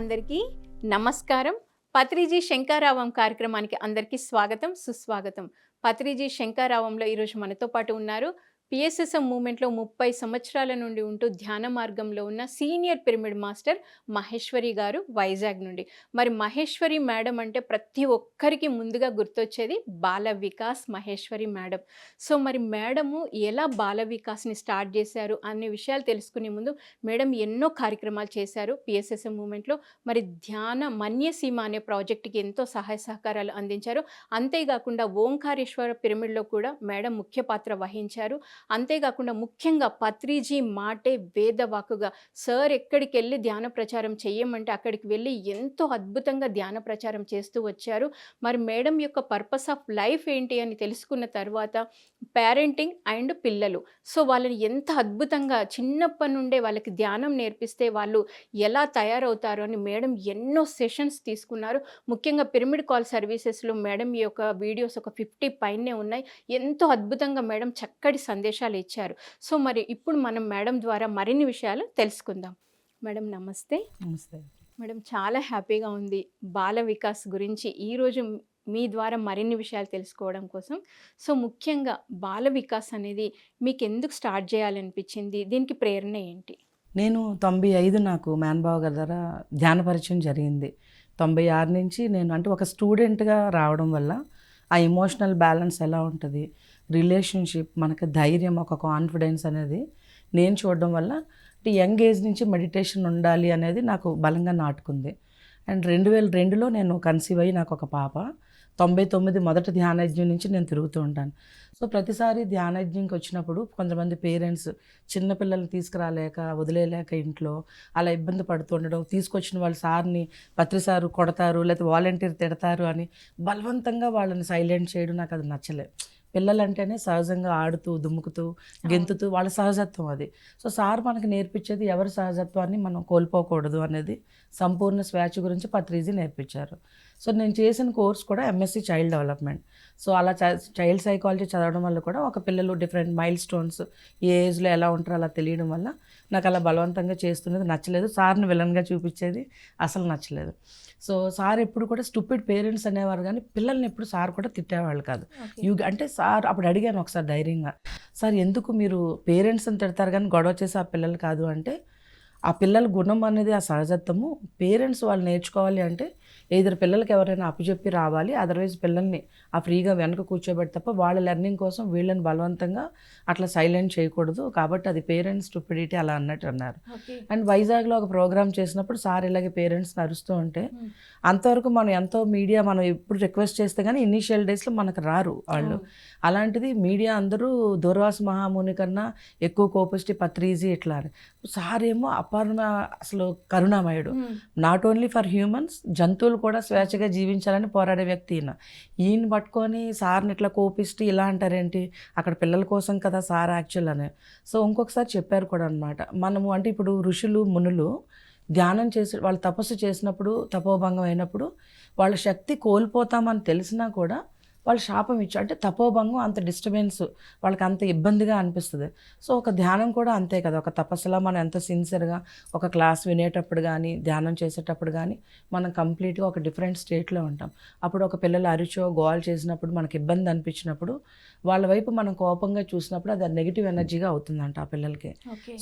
అందరికీ నమస్కారం. పత్రిజీ శంకారావం కార్యక్రమానికి అందరికీ స్వాగతం సుస్వాగతం. పత్రిజీ శంకారావంలో ఈరోజు మనతో పాటు ఉన్నారు పిఎస్ఎస్ఎం మూమెంట్లో ముప్పై సంవత్సరాల నుండి ఉంటూ ధ్యాన మార్గంలో ఉన్న సీనియర్ పిరమిడ్ మాస్టర్ మహేశ్వరి గారు వైజాగ్ నుండి. మరి మహేశ్వరి మేడం అంటే ప్రతి ఒక్కరికి ముందుగా గుర్తొచ్చేది బాల వికాస్ మహేశ్వరి మేడం. సో మరి మేడము ఎలా బాల వికాస్ని స్టార్ట్ చేశారు అనే విషయాలు తెలుసుకునే ముందు మేడం ఎన్నో కార్యక్రమాలు చేశారు పిఎస్ఎస్ఎం మూమెంట్లో మరి ధ్యాన మన్యసీమ అనే ప్రాజెక్ట్కి ఎంతో సహాయ సహకారాలు అందించారు. అంతేకాకుండా ఓంకారేశ్వర పిరమిడ్లో కూడా మేడం ముఖ్య పాత్ర వహించారు. అంతేకాకుండా ముఖ్యంగా పత్రిజీ మాటే వేదవాకుగా సార్ ఎక్కడికి వెళ్ళి ధ్యాన ప్రచారం చేయమంటే అక్కడికి వెళ్ళి ఎంతో అద్భుతంగా ధ్యాన ప్రచారం చేస్తూ వచ్చారు. మరి మేడం యొక్క పర్పస్ ఆఫ్ లైఫ్ ఏంటి అని తెలుసుకున్న తర్వాత పేరెంటింగ్ అండ్ పిల్లలు. సో వాళ్ళని ఎంత అద్భుతంగా చిన్నప్పటి నుండే వాళ్ళకి ధ్యానం నేర్పిస్తే వాళ్ళు ఎలా తయారవుతారు అని మేడం ఎన్నో సెషన్స్ తీసుకున్నారు. ముఖ్యంగా పిరమిడ్ కాల్ సర్వీసెస్లో మేడం యొక్క వీడియోస్ ఒక ఫిఫ్టీ పైనే ఉన్నాయి. ఎంతో అద్భుతంగా మేడం చక్కటి సందేశం సందేశాలు ఇచ్చారు. సో మరి ఇప్పుడు మనం మేడం ద్వారా మరిన్ని విషయాలు తెలుసుకుందాం. మేడం నమస్తే. నమస్తే. మేడం చాలా హ్యాపీగా ఉంది బాల వికాస్ గురించి ఈరోజు మీ ద్వారా మరిన్ని విషయాలు తెలుసుకోవడం కోసం. సో ముఖ్యంగా బాల వికాస్ అనేది మీకు ఎందుకు స్టార్ట్ చేయాలనిపించింది? దీనికి ప్రేరణ ఏంటి? నేను తొంభై ఐదు నాకు మేనబావ గారి ద్వారా ధ్యాన పరిచయం జరిగింది. తొంభై ఆరు నుంచి నేను అంటే ఒక స్టూడెంట్గా రావడం వల్ల ఆ ఎమోషనల్ బ్యాలెన్స్ ఎలా ఉంటుంది? రిలేషన్షిప్ మనకి ధైర్యం ఒక కాన్ఫిడెన్స్ అనేది నేను చూడడం వల్ల అంటే యంగ్ ఏజ్ నుంచి మెడిటేషన్ ఉండాలి అనేది నాకు బలంగా నాటుకుంది. అండ్ రెండు వేల రెండులో నేను కన్సీవ్ అయ్యి నాకు ఒక పాప. తొంభై తొమ్మిది మొదటి ధ్యానయజ్ఞం నుంచి నేను తిరుగుతూ ఉంటాను. సో ప్రతిసారి ధ్యానయజ్ఞంకి వచ్చినప్పుడు కొంతమంది పేరెంట్స్ చిన్నపిల్లల్ని తీసుకురాలేక వదిలేయలేక ఇంట్లో అలా ఇబ్బంది పడుతూ ఉండడం తీసుకొచ్చిన వాళ్ళ సార్ని పత్రిసారు కొడతారు లేకపోతే వాలంటీర్ తిడతారు అని బలవంతంగా వాళ్ళని సైలెంట్ చేయడం నాకు అది నచ్చలేదు పిల్లలంటేనే సహజంగా ఆడుతూ దుమ్ముకుతూ గెంతుతూ వాళ్ళ సహజత్వం అది. సో సార్ మనకి నేర్పించేది ఎవరి సహజత్వాన్ని మనం కోల్పోకూడదు అనేది సంపూర్ణ స్వేచ్ఛ గురించి పత్రిజీ నేర్పించారు. సో నేను చేసిన కోర్స్ కూడా ఎంఎస్సి చైల్డ్ డెవలప్మెంట్ సో అలా చైల్డ్ సైకాలజీ చదవడం వల్ల కూడా ఒక పిల్లలు డిఫరెంట్ మైల్ స్టోన్స్ ఏ ఏజ్లో ఎలా ఉంటారో అలా తెలియడం వల్ల నాకు అలా బలవంతంగా చేస్తున్నది నచ్చలేదు. సార్ని విలన్గా చూపించేది అసలు నచ్చలేదు. సో సార్ ఎప్పుడు కూడా స్టూపిడ్ పేరెంట్స్ అనేవారు కానీ పిల్లల్ని ఎప్పుడు సార్ కూడా తిట్టేవాళ్ళు కాదు. యూ అంటే సార్ అప్పుడు అడిగాను ఒకసారి ధైర్యంగా సార్ ఎందుకు మీరు పేరెంట్స్ని తిడతారు కానీ గొడవ చేసి ఆ పిల్లలు కాదు? అంటే ఆ పిల్లల గుణం అనేది ఆ సహజత్వము. పేరెంట్స్ వాళ్ళు నేర్చుకోవాలి అంటే ఇద్దరు పిల్లలకి ఎవరైనా అప్పచెప్పి రావాలి. అదర్వైజ్ పిల్లల్ని ఆ ఫ్రీగా వెనక కూర్చోబెట్టి తప్ప వాళ్ళ లెర్నింగ్ కోసం వీళ్ళని బలవంతంగా అట్లా సైలెంట్ చేయకూడదు. కాబట్టి అది పేరెంట్స్ స్టూపిడిటీ అలా అన్నట్టు అన్నారు. అండ్ వైజాగ్లో ఒక ప్రోగ్రామ్ చేసినప్పుడు సార్ ఇలాగే పేరెంట్స్ అరుస్తూ ఉంటే అంతవరకు మనం ఎంతో మీడియా మనం ఎప్పుడు రిక్వెస్ట్ చేస్తే కానీ ఇనీషియల్ డేస్లో మనకు రారు వాళ్ళు. అలాంటిది మీడియా అందరూ దూర్వాస మహాముని కన్నా ఎక్కువ కోపిష్టి పత్రీజీ ఇట్లా సార్ ఏమో అపర్ణ అసలు కరుణామయుడు. నాట్ ఓన్లీ ఫర్ హ్యూమన్స్ జంతువులు కూడా స్వేచ్ఛగా జీవించాలని పోరాడే వ్యక్తి ఈయన. ఈయన పట్టుకొని సార్ని ఇట్లా కోపిష్టి ఇలా అంటారేంటి? అక్కడ పిల్లల కోసం కదా సార్ యాక్చువల్ అని. సో ఇంకొకసారి చెప్పారు కూడా అనమాట మనము అంటే ఇప్పుడు ఋషులు మునులు ధ్యానం చేసి వాళ్ళు తపస్సు చేసినప్పుడు తపోభంగం అయినప్పుడు వాళ్ళ శక్తి కోల్పోతామని తెలిసినా కూడా వాళ్ళు శాపం ఇచ్చారు. అంటే తపోభంగం అంత డిస్టర్బెన్స్ వాళ్ళకి అంత ఇబ్బందిగా అనిపిస్తుంది. సో ఒక ధ్యానం కూడా అంతే కదా. ఒక తపస్సులా మనం ఎంత సిన్సియర్గా ఒక క్లాస్ వినేటప్పుడు కానీ ధ్యానం చేసేటప్పుడు కానీ మనం కంప్లీట్గా ఒక డిఫరెంట్ స్టేట్లో ఉంటాం. అప్పుడు ఒక పిల్లలు అరిచో గోల్ చేసినప్పుడు మనకి ఇబ్బంది అనిపించినప్పుడు వాళ్ళ వైపు మనం కోపంగా చూసినప్పుడు అది నెగిటివ్ ఎనర్జీగా అవుతుందంట ఆ పిల్లలకి.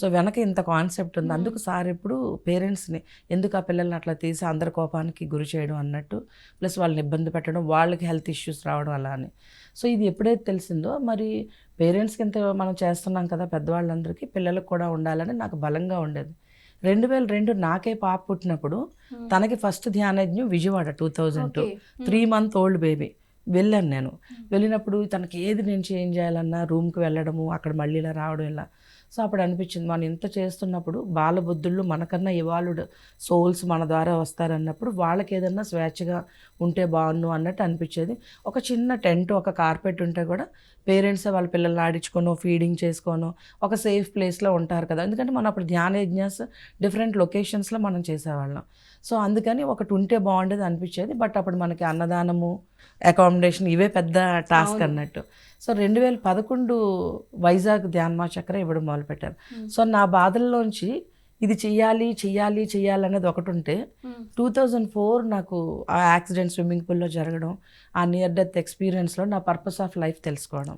సో వెనక ఇంత కాన్సెప్ట్ ఉంది. అందుకు సార్ ఎప్పుడు పేరెంట్స్ని ఎందుకు ఆ పిల్లల్ని అట్లా తీసి అందరి కోపానికి గురి చేయడం అన్నట్టు ప్లస్ వాళ్ళని ఇబ్బంది పెట్టడం వాళ్ళకి హెల్త్ ఇష్యూస్ రావడం అలా అని. సో ఇది ఎప్పుడైతే తెలిసిందో మరి పేరెంట్స్కి ఇంత మనం చేస్తున్నాం కదా పెద్దవాళ్ళందరికీ పిల్లలకు కూడా ఉండాలని నాకు బలంగా ఉండేది. రెండు వేల రెండు నాకే పాప పుట్టినప్పుడు తనకి first ధ్యానజ్ఞం Vijayawada two thousand two. Three month old baby. వెళ్ళాను నేను. వెళ్ళినప్పుడు తనకి ఏది నేను చేంజ్ చేయాలన్నా రూమ్కి వెళ్ళడము అక్కడ మళ్ళీ ఇలా రావడం ఇలా సో అప్పుడు అనిపించింది మనం ఇంత చేస్తున్నప్పుడు బాలబుద్ధుళ్ళు మనకన్నా ఇవాళుడు సోల్స్ మన ద్వారా వస్తారన్నప్పుడు వాళ్ళకి ఏదన్నా స్వేచ్ఛగా ఉంటే బాగున్ను అన్నట్టు అనిపించేది ఒక చిన్న టెంట్ ఒక కార్పెట్ ఉంటే కూడా పేరెంట్స్ వాళ్ళ పిల్లల్ని ఆడించుకోను ఫీడింగ్ చేసుకోను ఒక సేఫ్ ప్లేస్లో ఉంటారు కదా. ఎందుకంటే మనం అప్పుడు ధ్యాన యజ్ఞాస్ డిఫరెంట్ లొకేషన్స్లో మనం చేసేవాళ్ళం. సో అందుకని ఒకటి ఉంటే బాగుండేది అనిపించేది బట్ అప్పుడు మనకి అన్నదానము అకామిడేషన్ ఇవే పెద్ద టాస్క్ అన్నట్టు. సో రెండు వేల పదకొండు వైజాగ్ ధ్యాన్మా చక్ర ఇవ్వడం మొదలుపెట్టారు. సో నా బాధల్లోంచి ఇది చెయ్యాలి చెయ్యాలి చెయ్యాలి అనేది ఒకటి ఉంటే టూ థౌజండ్ ఫోర్ నాకు ఆ యాక్సిడెంట్ స్విమ్మింగ్ పూల్లో జరగడం ఆ నియర్ డెత్ ఎక్స్పీరియన్స్లో నా పర్పస్ ఆఫ్ లైఫ్ తెలుసుకోవడం.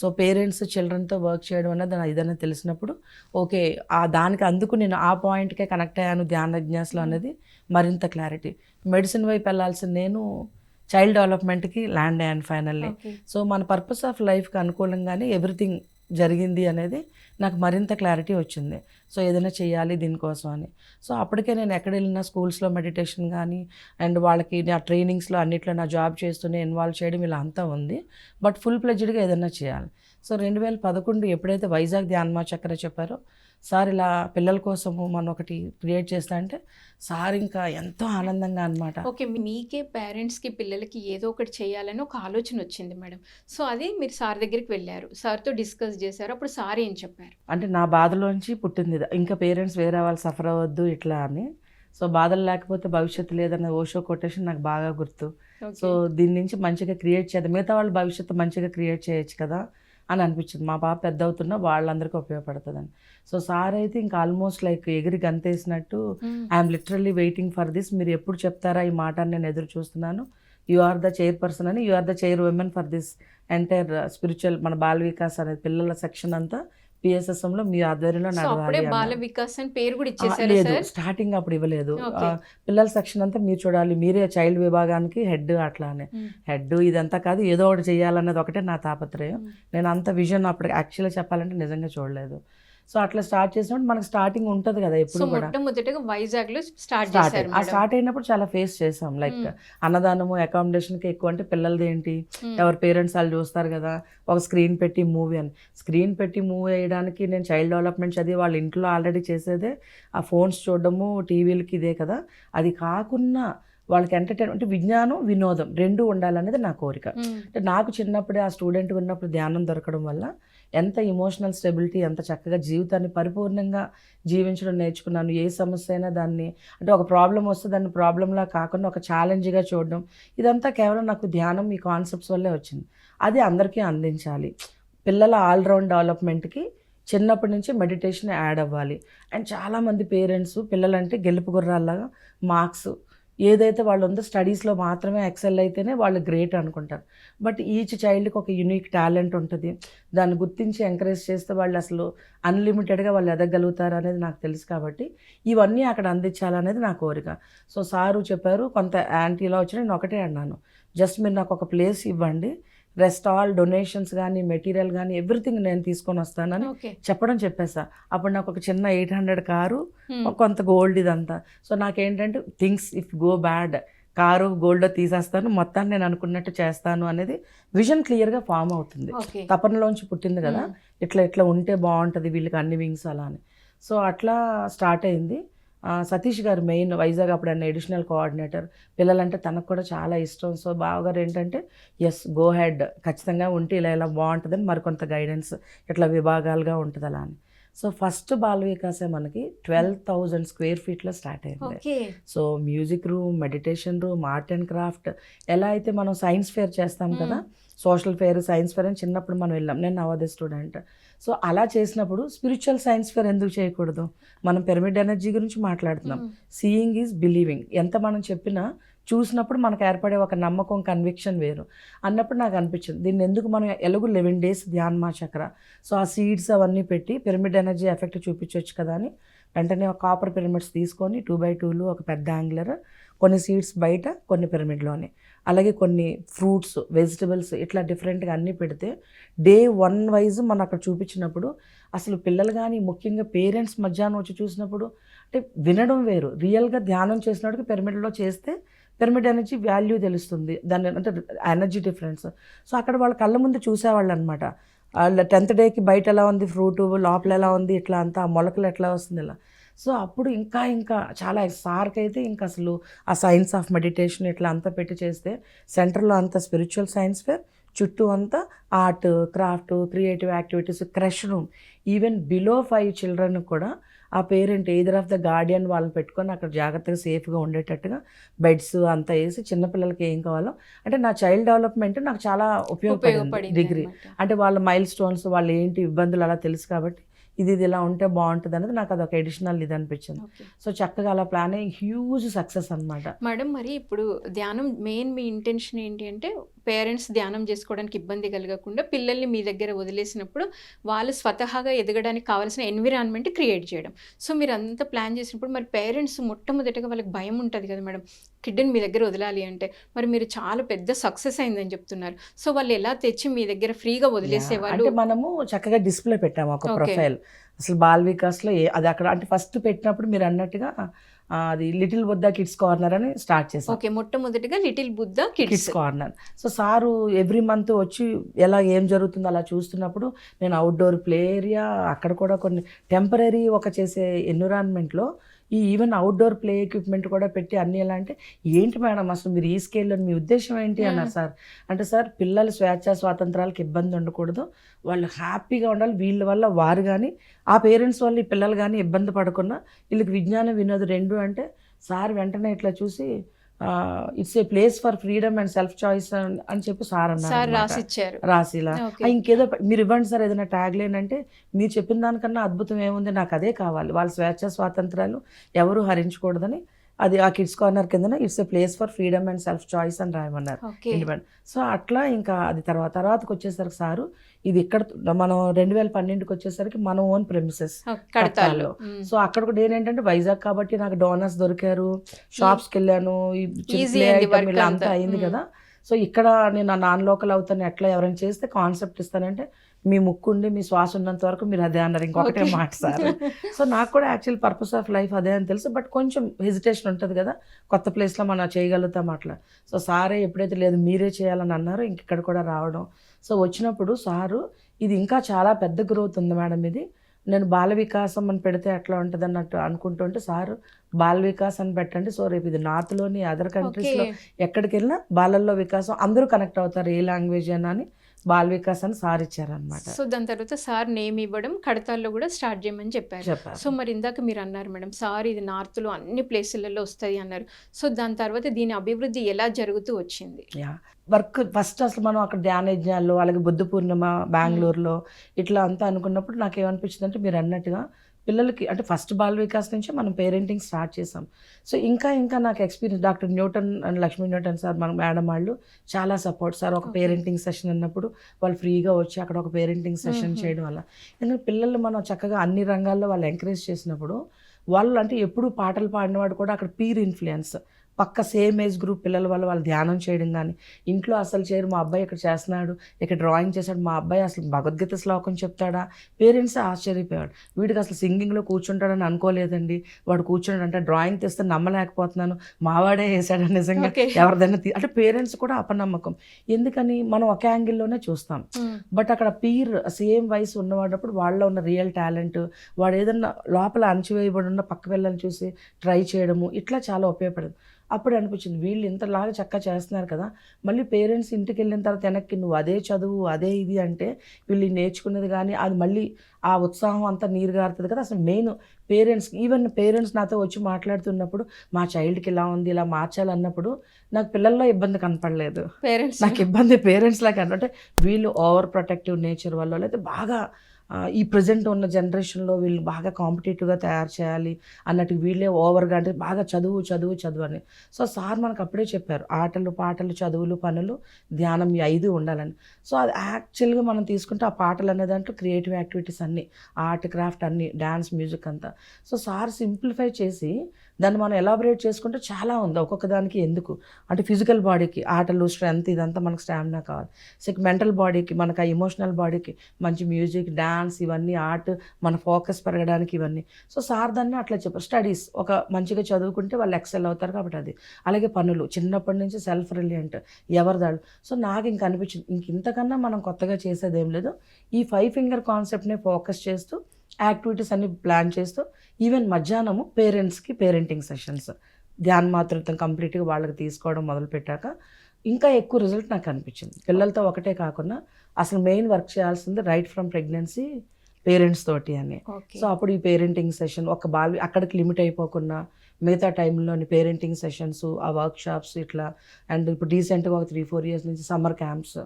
సో పేరెంట్స్ చిల్డ్రన్తో వర్క్ చేయడం అనేది నా ఇదన్నా తెలిసినప్పుడు ఓకే ఆ దానికి అందుకు నేను ఆ పాయింట్కే కనెక్ట్ అయ్యాను ధ్యాన జిజ్ఞాసలో అనేది మరింత క్లారిటీ మెడిసిన్ వైపు వెళ్ళాల్సిన నేను చైల్డ్ డెవలప్మెంట్కి ల్యాండ్ అయ్యాను ఫైనల్లీ. సో మన పర్పస్ ఆఫ్ లైఫ్కి అనుకూలంగానే ఎవ్రీథింగ్ జరిగింది అనేది నాకు మరింత క్లారిటీ వచ్చింది. సో ఏదైనా చేయాలి దీనికోసం అని. సో అప్పటికే నేను ఎక్కడ వెళ్ళినా స్కూల్స్లో మెడిటేషన్ కానీ అండ్ వాళ్ళకి నా ట్రైనింగ్స్లో అన్నిట్లో నా జాబ్ చేస్తూనే ఇన్వాల్వ్ చేయడం ఇలా అంతా ఉంది. బట్ ఫుల్ ప్లెజ్డ్గా ఏదైనా చేయాలి. సో రెండు వేల పదకొండు ఎప్పుడైతే వైజాగ్ ధ్యాన్మా చక్ర చెప్పారో సార్ ఇలా పిల్లల కోసము మనం ఒకటి క్రియేట్ చేస్తా అంటే సార్ ఇంకా ఎంతో ఆనందంగా అనమాట ఓకే మీకే పేరెంట్స్కి పిల్లలకి ఏదో ఒకటి చేయాలని ఒక ఆలోచన వచ్చింది మేడం. సో అది మీరు సార్ దగ్గరికి వెళ్ళారు. సార్తో డిస్కస్ చేశారు. అప్పుడు సార్ ఏం చెప్పారు? అంటే నా బాధలోంచి పుట్టింది. ఇంకా పేరెంట్స్ వేరే వాళ్ళు సఫర్ అవ్వద్దు ఇట్లా అని. సో బాధలు లేకపోతే భవిష్యత్తు లేదన్న ఓషో కొటేషన్ నాకు బాగా గుర్తు. సో దీని నుంచి మంచిగా క్రియేట్ చేద్దాం. మిగతా వాళ్ళ భవిష్యత్తు మంచిగా క్రియేట్ చేయొచ్చు కదా అని అనిపించింది. మా పాప పెద్ద అవుతున్నా వాళ్ళందరికీ ఉపయోగపడుతుందని. సో సార్ అయితే ఇంకా ఆల్మోస్ట్ లైక్ ఎగిరి గంతేసినట్టు I'm literally waiting for this. మీరు ఎప్పుడు చెప్తారా ఈ మాట నేను ఎదురు చూస్తున్నాను. You are the chairperson అని you are the chairwoman for this entire spiritual uh, మన బాల వికాస్ అనేది పిల్లల సెక్షన్ అంతా PSSM లో మీ ఆధ్వర్యంలో నడవాలి బాల అన్నారు. వికాస్ అని పేరు కూడా ఇచ్చేసారు లేదు స్టార్టింగ్ అప్పుడు ఇవ్వలేదు. పిల్లల సెక్షన్ అంతా మీరు చూడాలి మీరే చైల్డ్ విభాగానికి హెడ్ అట్లానే. హెడ్ ఇదంతా కాదు ఏదో ఒకటి చేయాలన్నది ఒకటే నా తాపత్రయం. నేను అంత విజన్ అప్పుడు యాక్చువల్గా చెప్పాలంటే నిజంగా చూడలేదు. సో అట్లా స్టార్ట్ చేసినప్పుడు మనకు స్టార్టింగ్ ఉంటుంది కదా ఎప్పుడు మొట్టమొదటిగా వైజాగ్లో స్టార్ట్ చేశారు ఆ. స్టార్ట్ అయినప్పుడు చాలా ఫేస్ చేసాం లైక్. అన్నదానము అకామిడేషన్కి ఎక్కువ అంటే పిల్లలది ఏంటి. ఎవరి పేరెంట్స్ వాళ్ళు చూస్తారు కదా ఒక స్క్రీన్ పెట్టి మూవీ అని స్క్రీన్ పెట్టి మూవీ వేయడానికి నేను చైల్డ్ డెవలప్మెంట్ చదివి వాళ్ళ ఇంట్లో ఆల్రెడీ చేసేదే ఆ ఫోన్స్ చూడడము టీవీలకి ఇదే కదా అది కాకుండా వాళ్ళకి ఎంటర్టైన్మెంట్ విజ్ఞానం వినోదం రెండు ఉండాలనేది నా కోరిక. అంటే నాకు చిన్నప్పుడే ఆ స్టూడెంట్ ఉన్నప్పుడు ధ్యానం దొరకడం వల్ల ఎంత ఇమోషనల్ స్టెబిలిటీ ఎంత చక్కగా జీవితాన్ని పరిపూర్ణంగా జీవించడం నేర్చుకున్నాను. ఏ సమస్య అయినా దాన్ని అంటే ఒక ప్రాబ్లం వస్తే దాన్ని ప్రాబ్లంలా కాకుండా ఒక ఛాలెంజ్గా చూడడం ఇదంతా కేవలం నాకు ధ్యానం ఈ కాన్సెప్ట్స్ వల్లే వచ్చింది. అది అందరికీ అందించాలి. పిల్లల ఆల్రౌండ్ డెవలప్మెంట్కి చిన్నప్పటి నుంచి మెడిటేషన్ యాడ్ అవ్వాలి. అండ్ చాలామంది పేరెంట్స్ పిల్లలంటే గెలుపు గుర్రాల్లాగా మార్క్స్ ఏదైతే వాళ్ళు ఉందో స్టడీస్లో మాత్రమే ఎక్సెల్ అయితేనే వాళ్ళు గ్రేట్ అనుకుంటారు. బట్ ఈచ్ చైల్డ్కి ఒక యూనిక్ టాలెంట్ ఉంటుంది. దాన్ని గుర్తించి ఎంకరేజ్ చేస్తే వాళ్ళు అసలు అన్లిమిటెడ్గా వాళ్ళు ఎదగలుగుతారు అనేది నాకు తెలుసు కాబట్టి ఇవన్నీ అక్కడ అందించాలనేది నా కోరిక. సో సారు చెప్పారు కొంత యాంటీలో వచ్చి నేను ఒకటే అన్నాను. జస్ట్ మీరు నాకు ఒక ప్లేస్ ఇవ్వండి. రెస్ట్ ఆల్ డొనేషన్స్ కానీ మెటీరియల్ కానీ ఎవ్రీథింగ్ నేను తీసుకొని వస్తానని చెప్పడం చెప్పేసా. అప్పుడు నాకు ఒక చిన్న ఎయిట్ హండ్రెడ్ కారు. కొంత గోల్డ్ ఇదంతా. సో నాకేంటంటే things if go bad car gold తీసేస్తాను మొత్తాన్ని నేను అనుకున్నట్టు చేస్తాను అనేది విజన్ క్లియర్గా ఫామ్ అవుతుంది. తపనలోంచి పుట్టింది కదా. ఇట్లా ఇట్లా ఉంటే బాగుంటుంది వీళ్ళకి అన్ని వింగ్స్ అలా అని. సో అట్లా స్టార్ట్ అయింది. సతీష్ గారు మెయిన్ వైజాగ్ అప్పుడు అన్న ఎడిషనల్ కోఆర్డినేటర్ పిల్లలంటే తనకు కూడా చాలా ఇష్టం. సో బావగారు ఏంటంటే ఎస్ గో హెడ్ ఖచ్చితంగా ఉంటే ఇలా ఇలా బాగుంటుందని మరికొంత గైడెన్స్ ఇట్లా విభాగాలుగా ఉంటుంది అలా అని. సో ఫస్ట్ బాల వికాసే మనకి ట్వెల్వ్ థౌజండ్ స్క్వేర్ ఫీట్లో స్టార్ట్ అయింది. So music room meditation room art and craft ఎలా అయితే మనం సైన్స్ ఫేర్ చేస్తాం కదా సోషల్ ఫేర్ సైన్స్ ఫేర్ అని చిన్నప్పుడు మనం వెళ్ళాం. నేను నవోదయ స్టూడెంట్ సో అలా చేసినప్పుడు స్పిరిచువల్ సైన్స్ ఫేర్ ఎందుకు చేయకూడదు? మనం పిరమిడ్ ఎనర్జీ గురించి మాట్లాడుతున్నాం. సీయింగ్ ఈజ్ బిలీవింగ్ ఎంత మనం చెప్పినా చూసినప్పుడు మనకు ఏర్పడే ఒక నమ్మకం కన్విక్షన్ వేరు. అన్నప్పుడు నాకు అనిపించింది దీన్ని ఎందుకు మనం ఎలుగు లెవెన్ డేస్ ధ్యాన్మా చక్ర సో ఆ సీడ్స్ అవన్నీ పెట్టి పిరమిడ్ ఎనర్జీ ఎఫెక్ట్ చూపించవచ్చు కదా అని వెంటనే ఒక కాపర్ పిరమిడ్స్ తీసుకొని టూ బై టూలు ఒక పెద్ద యాంగులర్ కొన్ని సీడ్స్ బయట కొన్ని పిరమిడ్లోనే అలాగే కొన్ని ఫ్రూట్స్ వెజిటబుల్స్ ఇట్లా డిఫరెంట్గా అన్నీ పెడితే డే వన్ వైజ్ మనం అక్కడ చూపించినప్పుడు అసలు పిల్లలు కానీ ముఖ్యంగా పేరెంట్స్ మధ్యాహ్నం వచ్చి చూసినప్పుడు అంటే వినడం వేరు. రియల్గా ధ్యానం చేసినట్టుగా పిరమిడ్లో చేస్తే పిరమిడ్ ఎనర్జీ వాల్యూ తెలుస్తుంది. దాని అంటే ఎనర్జీ డిఫరెన్స్. సో అక్కడ వాళ్ళ కళ్ళ ముందు చూసేవాళ్ళు అనమాట వాళ్ళ టెన్త్ డేకి బయట ఎలా ఉంది ఫ్రూట్ లోపల ఎలా ఉంది ఇట్లా అంతా మొలకలు ఎట్లా వస్తుంది ఇలా సో అప్పుడు ఇంకా ఇంకా చాలా సార్కి అయితే ఇంకా అసలు ఆ సైన్స్ ఆఫ్ మెడిటేషన్ ఇట్లా అంతా పెట్టి చేస్తే సెంటర్లో అంతా స్పిరిచువల్ సైన్స్ ఫేర్ చుట్టూ అంతా art craft creative activities creche room even below five children కూడా ఆ parent either of the guardian వాళ్ళని పెట్టుకొని అక్కడ జాగ్రత్తగా సేఫ్గా ఉండేటట్టుగా బెడ్స్ అంతా వేసి చిన్నపిల్లలకి ఏం కావాలో అంటే నా చైల్డ్ డెవలప్మెంట్ నాకు చాలా ఉపయోగపడింది డిగ్రీ. అంటే వాళ్ళ మైల్ స్టోన్స్ వాళ్ళు ఏంటి ఇబ్బందులు అలా తెలుసు కాబట్టి ఇది ఇది ఇలా ఉంటే బాగుంటుంది అనేది నాకు అదొక ఎడిషనల్ ఇది అనిపించింది. సో చక్కగా అలా ప్లాన్ అయ్యి హ్యూజ్ సక్సెస్ అనమాట మేడం మరి ఇప్పుడు ధ్యానం మెయిన్ మీ ఇంటెన్షన్ ఏంటి అంటే పేరెంట్స్ ధ్యానం చేసుకోవడానికి ఇబ్బంది కలగకుండా పిల్లల్ని మీ దగ్గర వదిలేసినప్పుడు వాళ్ళు స్వతహాగా ఎదగడానికి కావాల్సిన ఎన్విరాన్మెంట్ క్రియేట్ చేయడం. సో మీరు అంతా ప్లాన్ చేసినప్పుడు మరి పేరెంట్స్ మొట్టమొదటిగా వాళ్ళకి భయం ఉంటుంది కదా మేడం. కిడ్ని మీ దగ్గర వదలాలి అంటే మరి మీరు చాలా పెద్ద సక్సెస్ అయిందని చెప్తున్నారు. సో వాళ్ళు ఎలా తెచ్చి మీ దగ్గర ఫ్రీగా వదిలేసేవాళ్ళు మనము చక్కగా డిస్ప్లే పెట్టాము ఒక. ప్రొఫైల్ అసలు బాల్ వికాస్లో అది అక్కడ అంటే ఫస్ట్ పెట్టినప్పుడు మీరు అన్నట్టుగా అది లిటిల్ బుద్ధ కిడ్స్ కార్నర్ అని స్టార్ట్ చేసాం ఓకే మొట్టమొదటిగా little Buddha kids kids corner so sir every month వచ్చి ఎలా ఏం జరుగుతుందో అలా చూస్తున్నప్పుడు నేను అవుట్డోర్ ప్లే ఏరియా అక్కడ కూడా కొన్ని టెంపరీ ఒక చేసే ఎన్విరాన్మెంట్లో ఈ ఈవెన్ అవుట్డోర్ ప్లే ఎక్విప్మెంట్ కూడా పెట్టి అన్ని ఎలా అంటే ఏంటి మేడం అసలు మీరు ఈ స్కేల్లో మీ ఉద్దేశం ఏంటి? అన్నారు సార్. అంటే సార్ పిల్లలు స్వేచ్ఛ స్వాతంత్రాలకు ఇబ్బంది ఉండకూడదు. వాళ్ళు హ్యాపీగా ఉండాలి. వీళ్ళ వల్ల వారు కానీ ఆ పేరెంట్స్ వల్ల ఈ పిల్లలు కానీ ఇబ్బంది పడకుండా వీళ్ళకి విజ్ఞానం వినోదం రెండు అంటే సార్ వెంటనే ఇట్లా చూసి it's a place for freedom and self choice అని చెప్పి సార్ అన్నారు. రాసిచ్చారు. రాసిలా. ఇంకేదో మీరు ఇవ్వండి సార్ ఏదైనా ట్యాగ్ లైన్ అంటే మీరు చెప్పిన దానికన్నా అద్భుతం ఏముంది నాకు అదే కావాలి. వాళ్ళ స్వేచ్ఛ స్వాతంత్రాలు ఎవరు హరించకూడదని అది ఆ కిడ్స్ కార్నర్ కిందన it's a place for freedom and self choice అని రాయమన్నారు. ఇండిపెండెంట్ సో అట్లా ఇంకా అది తర్వాత తర్వాతకి వచ్చేసరికి సారు ఇది ఇక్కడ మనం రెండు వేల పన్నెండుకి వచ్చేసరికి మన ఓన్ ప్రెమిసెస్ కడతాల్లో సో అక్కడ కూడా ఏంటంటే వైజాగ్ కాబట్టి నాకు డోనర్స్ దొరికారు షాప్స్కి వెళ్ళాను work ఇలా అంతా. అయింది మ్మ్. కదా. సో ఇక్కడ నేను నాన్ లోకల్ అవుతాను ఎట్లా ఎవరైనా చేస్తే కాన్సెప్ట్ ఇస్తానంటే మీ ముక్కుండి మీ శ్వాస ఉన్నంత వరకు మీరు అదే అన్నారు. ఇంకొకటే. మాట సార్. సో నాకు కూడా యాక్చువల్ పర్పస్ ఆఫ్ లైఫ్ అదే అని తెలుసు. బట్ కొంచెం హెజిటేషన్ ఉంటుంది కదా. కొత్త ప్లేస్లో మనం చేయగలుగుతాం అట్లా. సో సారే ఎప్పుడైతే లేదు మీరే చేయాలని అన్నారో ఇంక ఇక్కడ కూడా రావడం. సో వచ్చినప్పుడు సారు ఇది ఇంకా చాలా పెద్ద గ్రోత్ ఉంది మేడం ఇది. నేను బాల వికాసం అని పెడితే ఎట్లా ఉంటుంది అన్నట్టు అనుకుంటుంటే సార్ బాల వికాస్ అని పెట్టండి. సో రేపు ఇది నార్త్లోని అదర్ కంట్రీస్లో ఎక్కడికి వెళ్ళినా బాలల్లో వికాసం అందరూ కనెక్ట్ అవుతారు ఏ లాంగ్వేజ్ అయినా అని. బాల వికాస్ అని సార్ ఇచ్చారనమాట సో దాని తర్వాత సార్ నేమ్ ఇవ్వడం కడతాల్లో కూడా స్టార్ట్ చేయమని చెప్పారు. చెప్పారు. సో మరి ఇందాక మీరు అన్నారు మేడం సార్ ఇది నార్త్లో అన్ని ప్లేసులలో వస్తుంది అన్నారు. సో దాని తర్వాత దీని అభివృద్ధి ఎలా జరుగుతూ వచ్చింది? యా. వర్క్ ఫస్ట్ అసలు మనం అక్కడ ధ్యాన యజ్ఞాల్లో అలాగే బుద్ధ పూర్ణిమ బెంగళూరులో ఇట్లా అంతా అనుకున్నప్పుడు నాకు ఏమనిపించింది అంటే మీరు అన్నట్టుగా పిల్లలకి అంటే ఫస్ట్ బాల వికాస్ నుంచి మనం పేరెంటింగ్ స్టార్ట్ చేసాం సో ఇంకా ఇంకా నాకు experience doctor Newton and Lakshmi Newton sir మన మేడం వాళ్ళు చాలా సపోర్ట్ సార్ ఒక. పేరెంటింగ్ సెషన్ అన్నప్పుడు వాళ్ళు ఫ్రీగా వచ్చి అక్కడ ఒక పేరెంటింగ్ సెషన్. చేయడం వల్ల ఎందుకంటే పిల్లలు మనం చక్కగా అన్ని రంగాల్లో వాళ్ళు ఎంకరేజ్ చేసినప్పుడు వాళ్ళు అంటే ఎప్పుడు పాటలు పాడినవాడు కూడా అక్కడ పీర్ ఇన్ఫ్లుయెన్స్ పక్క సేమ్ ఏజ్ గ్రూప్ పిల్లల వల్ల వాళ్ళు ధ్యానం చేయడం కానీ ఇంట్లో అసలు చేయరు. మా అబ్బాయి ఇక్కడ చేస్తున్నాడు ఇక్కడ డ్రాయింగ్ చేశాడు. మా అబ్బాయి అసలు భగవద్గీత శ్లోకం చెప్తాడా? పేరెంట్స్ ఆశ్చర్యపోయాడు వీడికి అసలు సింగింగ్లో కూర్చుంటాడని అనుకోలేదండి. వాడు కూర్చున్నాడు అంటే డ్రాయింగ్ తెస్తే నమ్మలేకపోతున్నాను. మావాడే వేసాడు నిజంగా. ఎవరిదైనా అంటే పేరెంట్స్ కూడా అపనమ్మకం. ఎందుకని? మనం ఒక యాంగిల్లోనే చూస్తాం. బట్ అక్కడ పీర్ సేమ్ వయసు ఉన్నవాడప్పుడు వాళ్ళలో ఉన్న రియల్ టాలెంట్ వాడు ఏదన్నా లోపల అణచివేయబడి ఉన్న పక్క పిల్లల్ని చూసి ట్రై చేయడము ఇట్లా చాలా ఉపయోగపడదు. అప్పుడు అనిపించింది వీళ్ళు ఇంతలాగా చక్కగా చేస్తున్నారు కదా మళ్ళీ పేరెంట్స్ ఇంటికి వెళ్ళిన తర్వాత వెనక్కి నువ్వు అదే చదువు అదే ఇది అంటే వీళ్ళు నేర్చుకున్నది కానీ అది మళ్ళీ ఆ ఉత్సాహం అంతా నీరు గారుతుంది కదా. అసలు మెయిన్ పేరెంట్స్ ఈవెన్ పేరెంట్స్ నాతో వచ్చి మాట్లాడుతున్నప్పుడు మా చైల్డ్కి ఇలా ఉంది ఇలా మార్చాలన్నప్పుడు నాకు పిల్లల్లో ఇబ్బంది కనపడలేదు. పేరెంట్స్ నాకు ఇబ్బంది పేరెంట్స్ లాగా అంటే వీళ్ళు ఓవర్ ప్రొటెక్టివ్ నేచర్ వల్ల లేకపోతే బాగా ఈ ప్రజెంట్ ఉన్న జనరేషన్లో వీళ్ళు బాగా కాంపిటేటివ్గా తయారు చేయాలి అన్నట్టు వీళ్ళే ఓవర్గా అంటే బాగా చదువు చదువు చదువు అని. సో సార్ మనకు అప్పుడే చెప్పారు ఆటలు పాటలు చదువులు పనులు ధ్యానం ఈ ఐదు ఉండాలని. సో అది యాక్చువల్గా మనం తీసుకుంటే ఆ పాటలు అనే దాంట్లో క్రియేటివ్ యాక్టివిటీస్ అన్నీ ఆర్ట్ క్రాఫ్ట్ అన్నీ డ్యాన్స్ మ్యూజిక్ అంతా. సో సార్ సింప్లిఫై చేసి దాన్ని మనం ఎలాబరేట్ చేసుకుంటే చాలా ఉంది. ఒక్కొక్క దానికి ఎందుకు? అంటే ఫిజికల్ బాడీకి ఆటలు స్ట్రెంత్ ఇదంతా మనకు స్టామినా కావాలి. సో మెంటల్ బాడీకి మనకు ఆ ఎమోషనల్ బాడీకి మంచి మ్యూజిక్ డ్యాన్స్ ఇవన్నీ ఆర్ట్ మన ఫోకస్ పెరగడానికి ఇవన్నీ. సో సార్ దాన్ని అట్లా చెప్పారు. స్టడీస్ ఒక మంచిగా చదువుకుంటే వాళ్ళు ఎక్సెల్ అవుతారు కాబట్టి అది. అలాగే పనులు చిన్నప్పటి నుంచి సెల్ఫ్ రిలియంట్ ఎవరిదాళ్ళు సో నాకు ఇంక అనిపించింది ఇంక ఇంతకన్నా మనం కొత్తగా చేసేది ఏం లేదు. ఈ ఫైవ్ ఫింగర్ కాన్సెప్ట్ని ఫోకస్ చేస్తూ యాక్టివిటీస్ అన్ని ప్లాన్ చేస్తూ ఈవెన్ మధ్యాహ్నము పేరెంట్స్కి పేరెంటింగ్ సెషన్స్ ధ్యాన మాతృత్వం కంప్లీట్గా వాళ్ళకి తీసుకోవడం మొదలుపెట్టాక ఇంకా ఎక్కువ రిజల్ట్ నాకు అనిపించింది. పిల్లలతో ఒకటే కాకుండా అసలు మెయిన్ వర్క్ చేయాల్సింది రైట్ ఫ్రమ్ ప్రెగ్నెన్సీ పేరెంట్స్ తోటి అని. సో అప్పుడు ఈ పేరెంటింగ్ సెషన్ ఒక బాల్ అక్కడికి లిమిట్ అయిపోకుండా మిగతా టైంలోని పేరెంటింగ్ సెషన్స్ ఆ వర్క్ షాప్స్ ఇట్లా. అండ్ ఇప్పుడు రీసెంట్గా ఒక త్రీ ఫోర్ ఇయర్స్ నుంచి సమ్మర్ క్యాంప్స్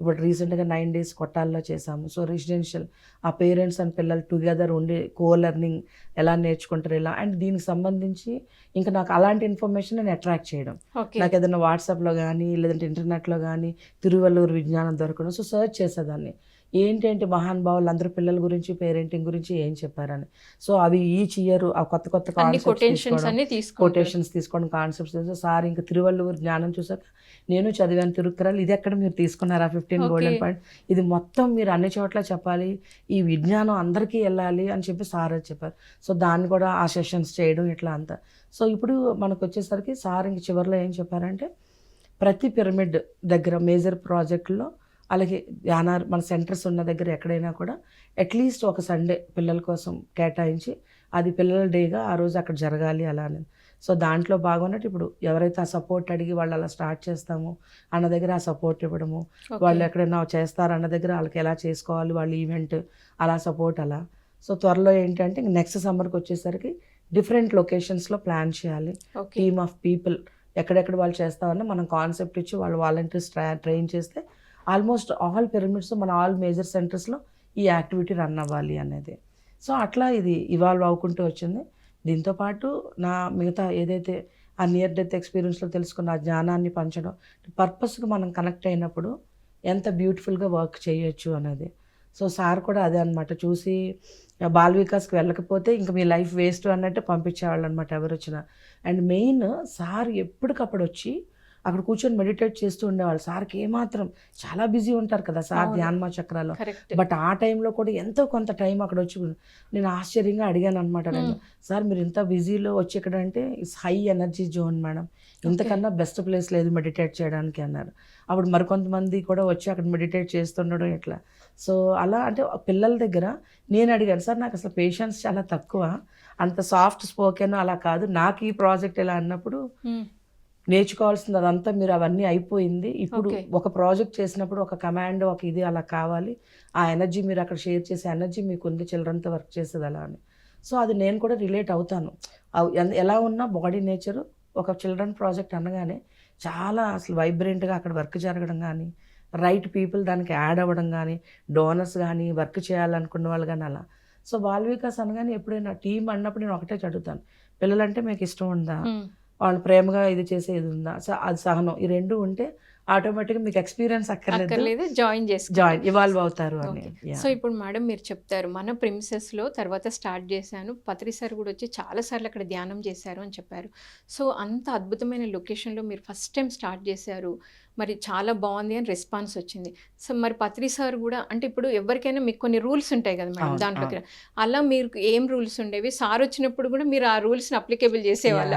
ఇప్పుడు రీసెంట్గా నైన్ డేస్ కొట్టాల్లో చేసాము సో రెసిడెన్షియల్ ఆ పేరెంట్స్ అండ్ పిల్లలు టుగెదర్ ఉండి కో లెర్నింగ్ ఎలా నేర్చుకుంటారు ఇలా అండ్ దీనికి సంబంధించి ఇంకా నాకు అలాంటి ఇన్ఫర్మేషన్ నేను అట్రాక్ట్ చేయడం. నాకు ఏదైనా వాట్సాప్లో కానీ లేదంటే ఇంటర్నెట్లో కానీ తిరువల్లూరు విజ్ఞానం దొరకడం. సో సర్చ్ చేసేదాన్ని. ఏంటంటే మహానుభావులు అందరూ పిల్లల గురించి పేరెంటింగ్ గురించి ఏం చెప్పారని. సో అవి ఈచ్ ఇయర్ ఆ కొత్త కొత్త కాన్సెప్ట్స్ కొటేషన్స్ తీసుకోవడం కాన్సెప్ట్స్ సార్ ఇంకా తిరువల్లూరు జ్ఞానం చూసాక నేను చదివాను తిరుక్కరాలు. ఇది ఎక్కడ మీరు తీసుకున్నారా ఫిఫ్టీన్ Okay. గోల్డెన్ పాయింట్ ఇది మొత్తం మీరు అన్ని చోట్ల చెప్పాలి. ఈ విజ్ఞానం అందరికీ వెళ్ళాలి అని చెప్పి సార్ చెప్పారు. సో దాన్ని కూడా ఆ సెషన్స్ చేయడం ఇట్లా అంతా. సో ఇప్పుడు మనకు వచ్చేసరికి సార్ ఇంక చివరిలో ఏం చెప్పారంటే ప్రతి పిరమిడ్ దగ్గర మేజర్ ప్రాజెక్టులో అలాగే ధ్యాన మన సెంటర్స్ ఉన్న దగ్గర ఎక్కడైనా కూడా అట్లీస్ట్ ఒక సండే పిల్లల కోసం కేటాయించి అది పిల్లల డేగా ఆ రోజు అక్కడ జరగాలి అలా అని. సో దాంట్లో బాగున్నట్టు ఇప్పుడు ఎవరైతే ఆ సపోర్ట్ అడిగి వాళ్ళు అలా స్టార్ట్ చేస్తామో అన్న దగ్గర ఆ సపోర్ట్ ఇవ్వడము. వాళ్ళు ఎక్కడైనా చేస్తారు అన్న దగ్గర వాళ్ళకి ఎలా చేసుకోవాలి వాళ్ళు ఈవెంట్ అలా సపోర్ట్ అలా. సో త్వరలో ఏంటంటే నెక్స్ట్ సమ్మర్కి వచ్చేసరికి డిఫరెంట్ లొకేషన్స్లో ప్లాన్ చేయాలి. టీమ్ ఆఫ్ పీపుల్ ఎక్కడెక్కడ వాళ్ళు చేస్తామని మనం కాన్సెప్ట్ ఇచ్చి వాళ్ళు వాలంటీర్స్ ట్రైన్ చేస్తే ఆల్మోస్ట్ ఆల్ పిరమిడ్స్ మన ఆల్ మేజర్ సెంటర్స్లో ఈ యాక్టివిటీ రన్ అవ్వాలి అనేది. సో అట్లా ఇది ఇవాల్వ్ అవ్వుకుంటూ వచ్చింది. దీంతోపాటు నా మిగతా ఏదైతే ఆ నియర్ డెత్ ఎక్స్పీరియన్స్లో తెలుసుకున్న ఆ జ్ఞానాన్ని పంచడం పర్పస్కి మనం కనెక్ట్ అయినప్పుడు ఎంత బ్యూటిఫుల్గా వర్క్ చేయొచ్చు అనేది. సో సార్ కూడా అదే అనమాట చూసి బాల్ వికాస్కి వెళ్ళకపోతే ఇంకా మీ లైఫ్ వేస్ట్ అన్నట్టు పంపించేవాళ్ళు అనమాట ఎవరు వచ్చినా అండ్ మెయిన్ సార్ ఎప్పటికప్పుడు వచ్చి అక్కడ కూర్చొని మెడిటేట్ చేస్తూ ఉండేవాళ్ళు. సార్కి ఏమాత్రం చాలా బిజీ ఉంటారు కదా సార్. ధ్యాన్మా చక్రాలు. కరెక్ట్. బట్ ఆ టైంలో కూడా ఎంతో కొంత టైం అక్కడ వచ్చి నేను ఆశ్చర్యంగా అడిగాను అనమాట నేను సార్ మీరు ఇంత బిజీలో వచ్చి ఇక్కడ అంటే it's high energy zone madam. ఇంతకన్నా బెస్ట్ ప్లేస్ లేదు మెడిటేట్ చేయడానికి అన్నారు. అప్పుడు మరికొంతమంది కూడా వచ్చి అక్కడ మెడిటేట్ చేస్తుండడం ఇట్లా సో అలా అంటే పిల్లల దగ్గర నేను అడిగాను సార్ నాకు అసలు పేషెన్స్ చాలా తక్కువ. అంత సాఫ్ట్ స్పోకెన్ అలా కాదు. నాకు ఈ ప్రాజెక్ట్ ఎలా అన్నప్పుడు నేర్చుకోవాల్సింది అదంతా మీరు అవన్నీ అయిపోయింది. ఇప్పుడు. ఒక ప్రాజెక్ట్ చేసినప్పుడు ఒక కమాండ్ ఒక ఇది అలా కావాలి. ఆ ఎనర్జీ మీరు అక్కడ షేర్ చేసే ఎనర్జీ మీకు ఉంది చిల్డ్రన్తో వర్క్ చేసేది అలా అని. సో అది నేను కూడా రిలేట్ అవుతాను. ఎలా ఉన్నా బాడీ నేచర్ ఒక చిల్డ్రన్ ప్రాజెక్ట్ అనగానే చాలా అసలు వైబ్రెంట్గా అక్కడ వర్క్ జరగడం కానీ రైట్ పీపుల్ దానికి యాడ్ అవ్వడం కానీ డోనర్స్ కానీ వర్క్ చేయాలనుకున్న వాళ్ళు కానీ అలా. సో బాల్ వికాస్ అనగానే ఎప్పుడైనా టీం అన్నప్పుడు నేను ఒకటే చదువుతాను. పిల్లలంటే మీకు ఇష్టం ఉందా? వాళ్ళు ప్రేమగా ఇది చేసే ఇది ఉందా అది సహనం. ఈ రెండు ఉంటే ఆటోమేటిక్గా మీకు ఎక్స్పీరియన్స్ అక్కర్లేదు. జాయిన్ చేసుకో జాయిన్ ఇవాల్వ్ అవుతారు అని. సో ఇప్పుడు మేడం మీరు చెప్తారు మన ప్రిన్సెస్లో తర్వాత స్టార్ట్ చేశాను పత్రి సార్ కూడా వచ్చి చాలా సార్లు అక్కడ ధ్యానం చేశారు అని చెప్పారు. సో అంత అద్భుతమైన లొకేషన్లో మీరు ఫస్ట్ టైం స్టార్ట్ చేశారు మరి చాలా బాగుంది అని రెస్పాన్స్ వచ్చింది. సో మరి పత్రి సార్ కూడా అంటే ఇప్పుడు ఎవరికైనా మీకు కొన్ని రూల్స్ ఉంటాయి కదా మేడం దాంట్లోకి అలా మీరు ఏం రూల్స్ ఉండేవి? సార్ వచ్చినప్పుడు కూడా మీరు ఆ రూల్స్ని అప్లికేబుల్ చేసేవాళ్ళ?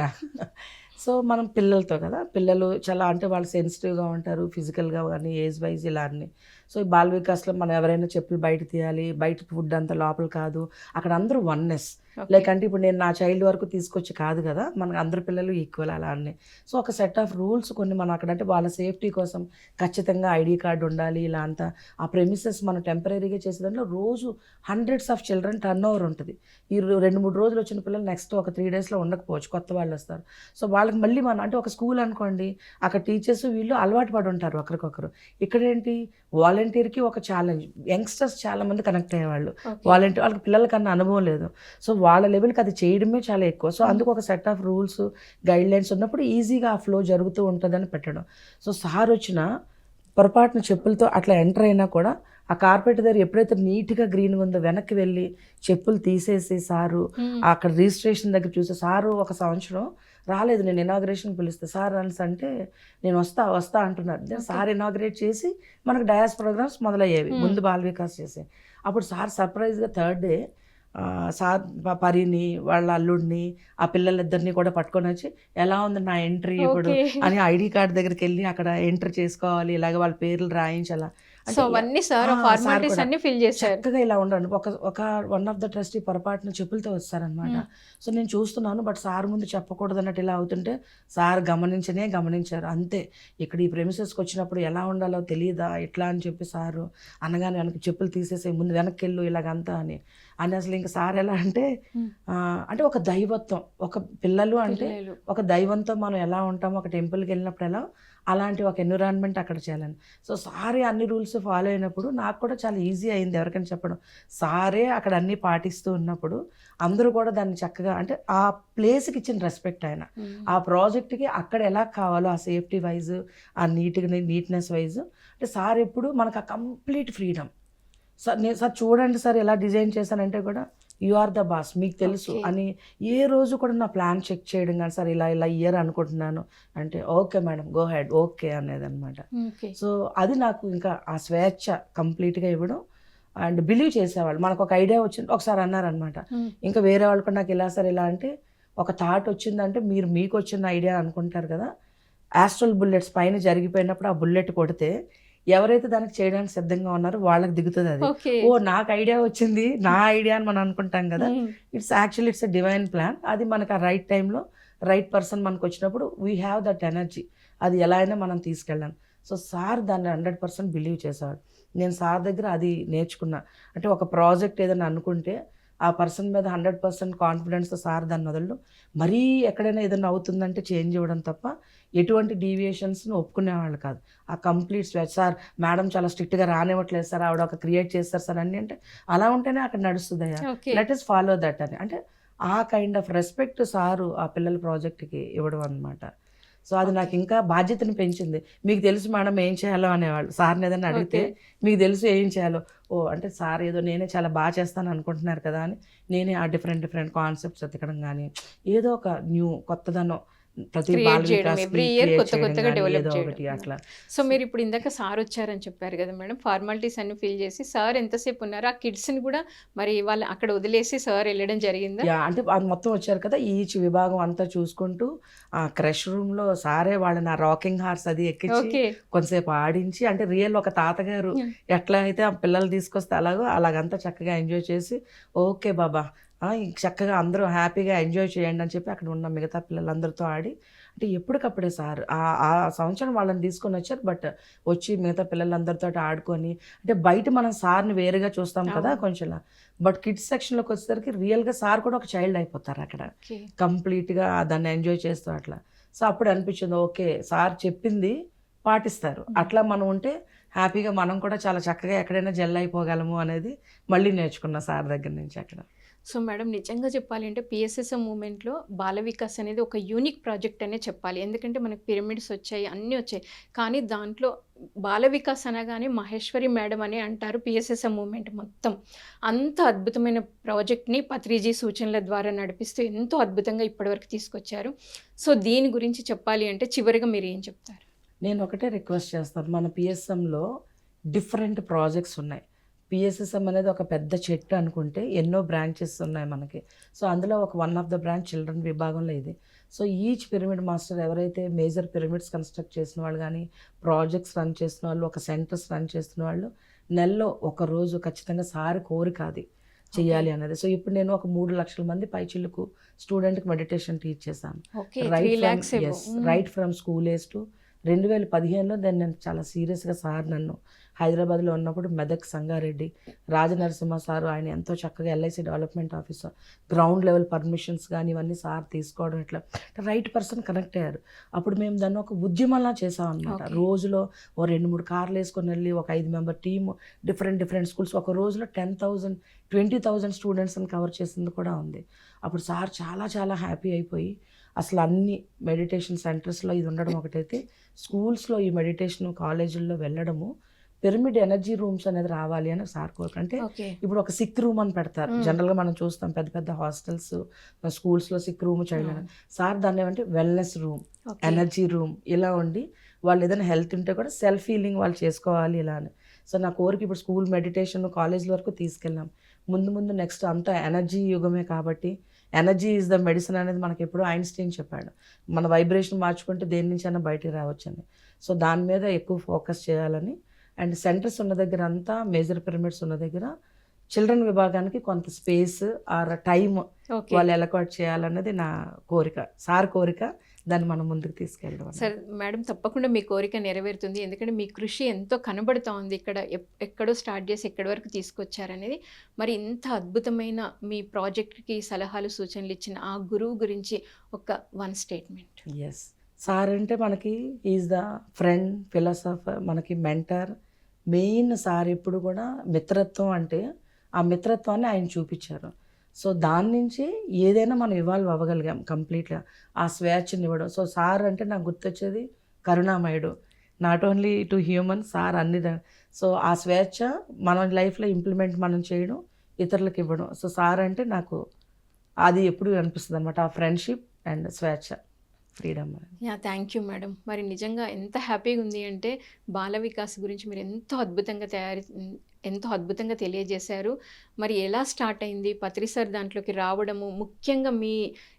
సో మనం పిల్లలతో కదా. పిల్లలు చాలా అంటే వాళ్ళు సెన్సిటివ్గా ఉంటారు ఫిజికల్గా కానీ ఏజ్ వైజ్ ఇలా అన్ని. సో ఈ బాల్ వికాస్లో మనం ఎవరైనా చెప్పులు బయట తీయాలి బయట ఫుడ్ అంతా లోపల కాదు. అక్కడ అందరూ వన్నెస్ లైక్ అంటే ఇప్పుడు నేను నా చైల్డ్ వరకు తీసుకొచ్చి కాదు కదా మనకు అందరు పిల్లలు ఈక్వల్ అలా అన్ని. సో ఒక సెట్ ఆఫ్ రూల్స్ కొన్ని మనం అక్కడ అంటే వాళ్ళ సేఫ్టీ కోసం ఖచ్చితంగా ఐడి కార్డు ఉండాలి ఇలా అంతా. ఆ ప్రెమిసెస్ మనం టెంపరీగా చేసే దాంట్లో రోజు hundreds of children turn over ఉంటుంది. ఈ రెండు మూడు రోజులు వచ్చిన పిల్లలు నెక్స్ట్ ఒక త్రీ డేస్లో ఉండకపోవచ్చు కొత్త వాళ్ళు వస్తారు. సో వాళ్ళకి మళ్ళీ మనం అంటే ఒక స్కూల్ అనుకోండి అక్కడ టీచర్స్ వీళ్ళు అలవాటు పడి ఉంటారు ఒకరికొకరు. ఇక్కడ ఏంటి వాలంటీర్కి ఒక ఛాలెంజ్. యంగ్స్టర్స్ చాలా మంది కనెక్ట్ అయ్యేవాళ్ళు. వాలంటీర్ వాళ్ళకి పిల్లల కన్నా అనుభవం లేదు. సో వాళ్ళ లెవెల్కి అది చేయడమే చాలా ఎక్కువ. సో అందుకు ఒక set of rules guidelines ఉన్నప్పుడు ఈజీగా ఆ ఫ్లో జరుగుతూ ఉంటుందని పెట్టడం. సో సార్ వచ్చిన పొరపాటున చెప్పులతో అట్లా ఎంటర్ అయినా కూడా ఆ కార్పెట్ దగ్గర ఎప్పుడైతే నీట్గా గ్రీన్గా ఉందో వెనక్కి వెళ్ళి చెప్పులు తీసేసి సారు అక్కడ రిజిస్ట్రేషన్ దగ్గర చూసి సారు ఒక సంవత్సరం రాలేదు నేను ఇనాగ్రేషన్ పిలిస్తే. సార్ అని అంటే నేను వస్తా వస్తా అంటున్నారు. సార్ ఇనాగ్రేట్ చేసి మనకు డయాస్ ప్రోగ్రామ్స్ మొదలయ్యేవి. ముందు బాల్ వికాస్ చేసి. అప్పుడు సార్ సర్ప్రైజ్గా థర్డ్ డే సార్ పరిని వాళ్ళ అల్లుడిని ఆ పిల్లలిద్దరిని కూడా పట్టుకొని వచ్చి ఎలా ఉంది నా ఎంట్రీ ఇప్పుడు? అని ఐడి కార్డ్ దగ్గరికి వెళ్ళి అక్కడ ఎంటర్ చేసుకోవాలి ఇలాగ వాళ్ళ పేర్లు రాయించాలా. సో అవన్నీ సార్ ఫార్మాలిటీస్. అన్ని ఫిల్ చేశారు. చక్కగా ఇలా ఉండండి. ఒక ఒక వన్ ఆఫ్ ద ట్రస్టీ పొరపాటున చెప్పులతో వస్తారనమాట. Hmm. సో నేను చూస్తున్నాను బట్ సార్ ముందు చెప్పకూడదు అన్నట్టు ఇలా అవుతుంటే సార్ గమనించనే గమనించారు. అంతే. ఇక్కడ ఈ ప్రెమిసెస్కి వచ్చినప్పుడు ఎలా ఉండాలో తెలియదా ఎట్లా అని చెప్పి సారు అనగానే వెనక్కి చెప్పులు తీసేసి ముందు వెనక్కి వెళ్ళు ఇలాగంతా అని. అని అసలు ఇంకా సార్ ఎలా అంటే అంటే ఒక దైవత్వం ఒక పిల్లలు అంటే. ఒక దైవంతో మనం ఎలా ఉంటామో ఒక టెంపుల్కి వెళ్ళినప్పుడు ఎలా అలాంటి ఒక ఎన్విరాన్మెంట్ అక్కడ చేయాలని. సో సారే అన్ని రూల్స్ ఫాలో అయినప్పుడు నాకు కూడా చాలా ఈజీ అయింది ఎవరికైనా చెప్పడం. సారే అక్కడ అన్ని పాటిస్తూ ఉన్నప్పుడు అందరూ కూడా దాన్ని చక్కగా అంటే ఆ ప్లేస్కి ఇచ్చిన రెస్పెక్ట్ ఆయన. ఆ ప్రాజెక్ట్కి అక్కడ ఎలా కావాలో ఆ సేఫ్టీ వైజ్ ఆ నీట్గా నీట్నెస్ వైజ్ అంటే సార్ ఎప్పుడు మనకు ఆ కంప్లీట్ ఫ్రీడమ్. సార్ నేను సార్ చూడండి సార్ ఎలా డిజైన్ చేశానంటే కూడా యు ఆర్ ద బాస్ మీకు తెలుసు. అని ఏ రోజు కూడా నా ప్లాన్ చెక్ చేయడం కానీ సార్ ఇలా ఇలా ఇయర్ అనుకుంటున్నాను. అంటే okay madam go ahead okay అనేది అనమాట సో అది నాకు ఇంకా ఆ స్వేచ్ఛ కంప్లీట్గా ఇవ్వడం అండ్ బిలీవ్ చేసేవాళ్ళు. మనకు ఒక ఐడియా వచ్చింది ఒకసారి అన్నారనమాట ఉమ్. ఇంకా వేరే వాళ్ళు కూడా నాకు ఇలా సార్ ఇలా? అంటే ఒక థాట్ వచ్చిందంటే మీరు మీకు వచ్చిన ఐడియా అనుకుంటారు కదా ఆస్ట్రల్ బుల్లెట్స్ పైన జరిగిపోయినప్పుడు ఆ బుల్లెట్ కొడితే ఎవరైతే దానికి చేయడానికి సిద్ధంగా ఉన్నారో వాళ్ళకి దిగుతుంది అది. ఓ నాకు ఐడియా వచ్చింది. నా ఐడియా అని మనం అనుకుంటాం కదా. It's actually it's divine plan అది మనకు ఆ రైట్ టైంలో రైట్ పర్సన్ మనకు వచ్చినప్పుడు వీ హ్యావ్ దట్ ఎనర్జీ అది ఎలా అయినా మనం తీసుకెళ్ళాను సో సార్ దాన్ని హండ్రెడ్ పర్సెంట్ బిలీవ్ చేసేవాడు. నేను సార్ దగ్గర అది నేర్చుకున్నా. అంటే ఒక ప్రాజెక్ట్ ఏదైనా అనుకుంటే ఆ పర్సన్ మీద హండ్రెడ్ పర్సెంట్ కాన్ఫిడెన్స్తో సార్ దాన్ని వదలడు మరీ ఎక్కడైనా ఏదైనా అవుతుందంటే చేంజ్ ఇవ్వడం తప్ప ఎటువంటి డీవియేషన్స్ని ఒప్పుకునేవాళ్ళు కాదు. ఆ కంప్లీట్ స్వేచ్ సార్ మేడం చాలా స్ట్రిక్ట్గా రానివ్వట్లేదు సార్ ఆవిడ ఒక క్రియేట్ చేస్తారు సార్ అన్నీ అంటే అలా ఉంటేనే అక్కడ నడుస్తుంది లెట్ ఇస్ ఫాలో దట్ అని. అంటే ఆ కైండ్ ఆఫ్ రెస్పెక్ట్ సారు ఆ పిల్లల ప్రాజెక్ట్కి ఇవ్వడం అనమాట సో అది నాకు ఇంకా బాధ్యతను పెంచింది. మీకు తెలుసు మేడం ఏం చేయాలో అనేవాళ్ళు. సార్ని ఏదైనా అడిగితే. మీకు తెలుసు ఏం చేయాలో. ఓ అంటే సార్ ఏదో నేనే చాలా బాగా చేస్తాను అనుకుంటున్నారు కదా అని నేనే ఆ డిఫరెంట్ డిఫరెంట్ కాన్సెప్ట్స్ ఎతకడం కానీ ఏదో ఒక న్యూ కొత్తదనం ప్రతి కొత్త కొత్తగా ఏదో చేయడం. సో మీరు ఇప్పుడు ఇందాక సార్ వచ్చారని చెప్పారు కదా మేడం ఫార్మాలిటీస్ అన్ని ఫిల్ చేసి సార్ ఎంతసేపు ఉన్నారు ఆ కిడ్స్ని కూడా మరి వాళ్ళు అక్కడ వదిలేసి సార్ వెళ్ళడం జరిగిందా అంటే అది మొత్తం వచ్చారు కదా ఈచ్ విభాగం అంతా చూసుకుంటూ ఆ క్రష్ రూమ్లో సారే వాళ్ళని ఆ రాకింగ్ హార్స్ అది ఎక్కించి కొంతసేపు ఆడించి అంటే రియల్ ఒక తాతగారు Yeah. ఎట్లా అయితే ఆ పిల్లలు తీసుకొస్తే అలాగో అలాగంతా చక్కగా ఎంజాయ్ చేసి ఓకే బాబా చక్కగా అందరూ హ్యాపీగా ఎంజాయ్ చేయండి అని చెప్పి అక్కడ ఉన్న మిగతా పిల్లలందరితో ఆడి అంటే ఎప్పటికప్పుడే సార్ ఆ ఆ సంవత్సరం వాళ్ళని తీసుకొని వచ్చారు బట్ వచ్చి మిగతా పిల్లలందరితో ఆడుకొని అంటే బయట మనం సార్ని వేరుగా చూస్తాం కదా. కొంచెం బట్ కిడ్స్ సెక్షన్లోకి వచ్చేసరికి రియల్గా సార్ కూడా ఒక చైల్డ్ అయిపోతారు అక్కడ. కంప్లీట్గా దాన్ని ఎంజాయ్ చేస్తూ అట్లా. సో అప్పుడు అనిపించింది ఓకే సార్ చెప్పింది పాటిస్తారు. అట్లా మనం ఉంటే హ్యాపీగా మనం కూడా చాలా చక్కగా ఎక్కడైనా జెల్ అయిపోగలము అనేది మళ్ళీ నేర్చుకున్న సార్ దగ్గర నుంచి అక్కడ. సో మేడం నిజంగా చెప్పాలి అంటే పిఎస్ఎస్ఎం మూమెంట్లో బాల వికాస్ అనేది ఒక యూనిక్ ప్రాజెక్ట్ అనే చెప్పాలి. ఎందుకంటే మనకి పిరమిడ్స్ వచ్చాయి అన్నీ వచ్చాయి. కానీ దాంట్లో బాల వికాస్ అనగానే మహేశ్వరి మేడం అని అంటారు పిఎస్ఎస్ఎం మూమెంట్ మొత్తం. అంత అద్భుతమైన ప్రాజెక్ట్ని పత్రిజీ సూచనల ద్వారా నడిపిస్తూ ఎంతో అద్భుతంగా ఇప్పటివరకు తీసుకొచ్చారు. సో దీని గురించి చెప్పాలి అంటే చివరిగా మీరు ఏం చెప్తారు? నేను ఒకటే రిక్వెస్ట్ చేస్తాను. మన పిఎస్ఎంలో డిఫరెంట్ ప్రాజెక్ట్స్ ఉన్నాయి. పిఎస్ఎస్ఎం అనేది ఒక పెద్ద చెట్టు అనుకుంటే ఎన్నో బ్రాంచెస్ ఉన్నాయి మనకి. సో అందులో ఒక one of the branch children విభాగంలో ఇది. సో ఈచ్ పిరమిడ్ మాస్టర్ ఎవరైతే మేజర్ పిరమిడ్స్ కన్స్ట్రక్ట్ చేసిన వాళ్ళు కానీ ప్రాజెక్ట్స్ రన్ చేస్తున్న వాళ్ళు ఒక సెంటర్స్ రన్ చేస్తున్న వాళ్ళు నెలలో ఒక రోజు ఖచ్చితంగా సారి కోరిక అది చేయాలి అనేది సో ఇప్పుడు నేను ఒక మూడు లక్షల మంది పైచిల్లుకు స్టూడెంట్కి మెడిటేషన్ టీచ్ చేశాను. Right from school age to రెండు వేల పదిహేనులో దాన్ని నేను చాలా సీరియస్గా సార్ నన్ను హైదరాబాద్లో ఉన్నప్పుడు మెదక్ సంగారెడ్డి రాజనరసింహ సార్ ఆయన ఎంతో చక్కగా LIC development officer ground level permissions కానీ ఇవన్నీ సార్ తీసుకోవడం ఇట్లా రైట్ పర్సన్ కనెక్ట్ అయ్యారు. అప్పుడు మేము దాన్ని ఒక ఉద్యమంలా చేసాం అనమాట Okay. రోజులో ఓ రెండు మూడు కార్లు వేసుకొని వెళ్ళి ఒక ఐదు member team different different schools ఒక రోజులో టెన్ థౌజండ్ ట్వంటీ థౌజండ్ స్టూడెంట్స్ని కవర్ చేసింది కూడా ఉంది. అప్పుడు సార్ చాలా చాలా హ్యాపీ అయిపోయి అసలు అన్ని మెడిటేషన్ సెంటర్స్లో ఇది ఉండడం ఒకటైతే స్కూల్స్లో ఈ మెడిటేషన్ కాలేజీల్లో వెళ్ళడము పిరమిడ్ ఎనర్జీ రూమ్స్ అనేది రావాలి అని సార్ కోరిక అంటే ఇప్పుడు ఒక సిక్ రూమ్ అని పెడతారు. జనరల్గా మనం చూస్తాం పెద్ద పెద్ద హాస్టల్స్ స్కూల్స్లో సిక్ రూమ్ చైల్డ్ సార్ దాన్ని ఏమంటే వెల్నెస్ రూమ్ ఎనర్జీ రూమ్ ఇలా ఉండి వాళ్ళు ఏదైనా హెల్త్ ఉంటే కూడా సెల్ఫ్ హీలింగ్ వాళ్ళు చేసుకోవాలి ఇలా అని. సో నా కోరిక ఇప్పుడు స్కూల్ మెడిటేషన్ కాలేజ్ వరకు తీసుకెళ్ళాం. ముందు ముందు నెక్స్ట్ అంతా ఎనర్జీ యుగమే కాబట్టి ఎనర్జీ ఈజ్ ద మెడిసిన్ అనేది మనకి ఎప్పుడూ ఐన్స్టీన్ చెప్పాడు. మన వైబ్రేషన్ మార్చుకుంటే దేని నుంచి అయినా బయటికి రావచ్చని. సో దాని మీద ఎక్కువ ఫోకస్ చేయాలని. అండ్ సెంటర్స్ ఉన్న దగ్గర అంతా మేజర్ పిరమిడ్స్ ఉన్న దగ్గర చిల్డ్రన్ విభాగానికి కొంత స్పేస్ ఆర్ టైం ఓకే. వాళ్ళు ఎలకాట్ చేయాలన్నది నా కోరిక సార్ కోరిక. దాన్ని మనం ముందుకు తీసుకెళ్ళడం. సార్ మేడం తప్పకుండా మీ కోరిక నెరవేరుతుంది. ఎందుకంటే మీ కృషి ఎంతో కనబడుతోంది ఉంది ఇక్కడ. ఎక్కడో స్టార్ట్ చేసి ఎక్కడి వరకు తీసుకొచ్చారనేది. మరి ఇంత అద్భుతమైన మీ ప్రాజెక్ట్కి సలహాలు సూచనలు ఇచ్చిన ఆ గురువు గురించి ఒక వన్ స్టేట్మెంట్. ఎస్ సార్ అంటే మనకి ఈజ్ ద ఫ్రెండ్ ఫిలాసఫర్ మనకి మెంటర్. మెయిన్ సార్ ఎప్పుడు కూడా మిత్రత్వం అంటే ఆ మిత్రత్వాన్ని ఆయన చూపించారు. సో దాని నుంచి ఏదైనా మనం ఇవాల్వ్ అవ్వగలిగాం కంప్లీట్గా ఆ స్వేచ్ఛని ఇవ్వడం. సో సార్ అంటే నాకు గుర్తొచ్చేది కరుణామయుడు. Not only to human sir అన్ని సో ఆ స్వేచ్ఛ మన లైఫ్లో ఇంప్లిమెంట్ మనం చేయడం ఇతరులకు ఇవ్వడం. సో సార్ అంటే నాకు అది ఎప్పుడు అనిపిస్తుంది అనమాట ఆ ఫ్రెండ్షిప్ అండ్ స్వేచ్ఛ. Freedom yeah thank you madam మరి నిజంగా ఎంత హ్యాపీగా ఉంది అంటే బాల వికాస్ గురించి మీరు ఎంతో అద్భుతంగా తయారు ఎంతో అద్భుతంగా తెలియజేశారు. మరి ఎలా స్టార్ట్ అయింది? పత్రిసార్ దాంట్లోకి రావడము ముఖ్యంగా మీ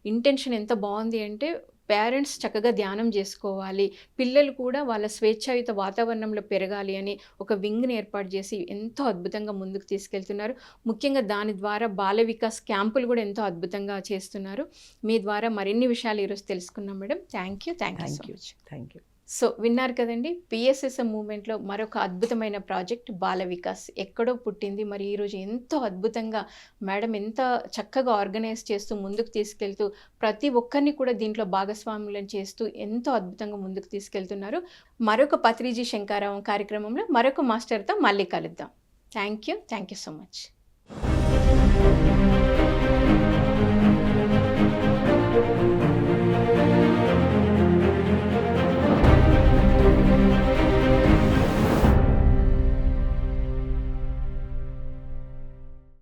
ఇంటెన్షన్ ఎంత బాగుంది అంటే పేరెంట్స్ చక్కగా ధ్యానం చేసుకోవాలి. పిల్లలు కూడా వాళ్ళ స్వేచ్ఛాయుత వాతావరణంలో పెరగాలి అని ఒక వింగ్ని ఏర్పాటు చేసి ఎంతో అద్భుతంగా ముందుకు తీసుకెళ్తున్నారు. ముఖ్యంగా దాని ద్వారా బాల వికాస్ క్యాంపులు కూడా ఎంతో అద్భుతంగా చేస్తున్నారు. మీ ద్వారా మరిన్ని విషయాలు ఈరోజు తెలుసుకున్నాం madam. Thank you thank you thank you so విన్నారు కదండి పిఎస్ఎస్ఎం మూమెంట్లో మరొక అద్భుతమైన ప్రాజెక్ట్ బాల వికాస్ ఎక్కడో పుట్టింది. మరి ఈరోజు ఎంతో అద్భుతంగా మేడం ఎంత చక్కగా ఆర్గనైజ్ చేస్తూ ముందుకు తీసుకెళ్తూ ప్రతి ఒక్కరిని కూడా దీంట్లో భాగస్వాములను చేస్తూ ఎంతో అద్భుతంగా ముందుకు తీసుకెళ్తున్నారు. మరొక పత్రిజీ శంకారావం కార్యక్రమంలో మరొక మాస్టర్తో మళ్ళీ కలుద్దాం. Thank you. Thank you so much.